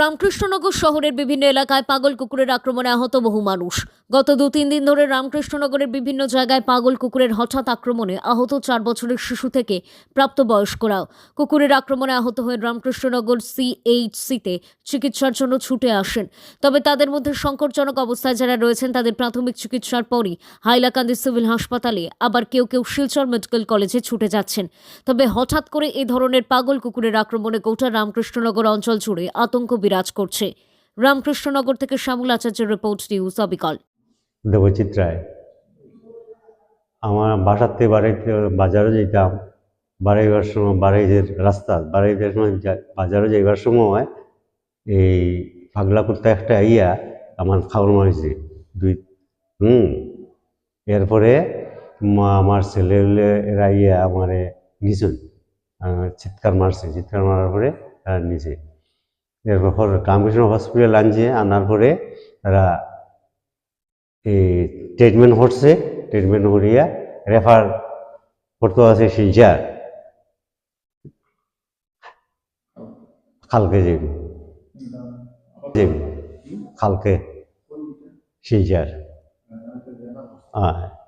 রামকৃষ্ণনগর শহরের বিভিন্ন এলাকায় পাগল কুকুরের আক্রমণে আহত বহু মানুষ। গত দু তিন দিন ধরে রামকৃষ্ণনগরের বিভিন্ন জায়গায় পাগল কুকুরের হঠাৎ আক্রমণে আহত চার বছরের শিশু থেকে প্রাপ্তবয়স্করাও। কুকুরের আক্রমণে আহত হয়ে রামকৃষ্ণনগর সিএইচসিতে চিকিৎসার জন্য ছুটে আসেন। তবে তাদের মধ্যে সংকটজনক অবস্থায় যারা রয়েছেন, তাদের প্রাথমিক চিকিৎসার পরই হাইলাকান্দি সিভিল হাসপাতালে আবার কেউ কেউ শিলচর মেডিকেল কলেজে ছুটে যাচ্ছেন। তবে হঠাৎ করে এই ধরনের পাগল কুকুরের আক্রমণে গোটা রামকৃষ্ণনগর অঞ্চল জুড়ে আতঙ্ক বিরাজ করছে। রামকৃষ্ণনগর থেকে শ্যামল আচার্যের রিপোর্ট, নিউজ অবিকল। দেবজিৎ রায় আমার থেকে বাড়িতে বাজারে যেতাম। বাড়াইবার সময় বাড়াইদের রাস্তা বাড়াইদের সময় যা- বাজারে যাইবার সময় এই পাগলা কুত্তা একটা ইয়া আমার খাওয়ার মারিছে দুই, হুম, এরপরে মা- আমার ছেলে এরা ইয়া আমারে নিচুন চিৎকার মারছে। চিৎকার মারার পরে নিচে এরপর রামকৃষ্ণ হসপিটাল আনছে আনার পরে তারা এই ট্রিটমেন্ট করছে ট্রিটমেন্ট করিয়া রেফার করতে আছে শিলচার খালকে যাবি খালকে শিলচার হ্যাঁ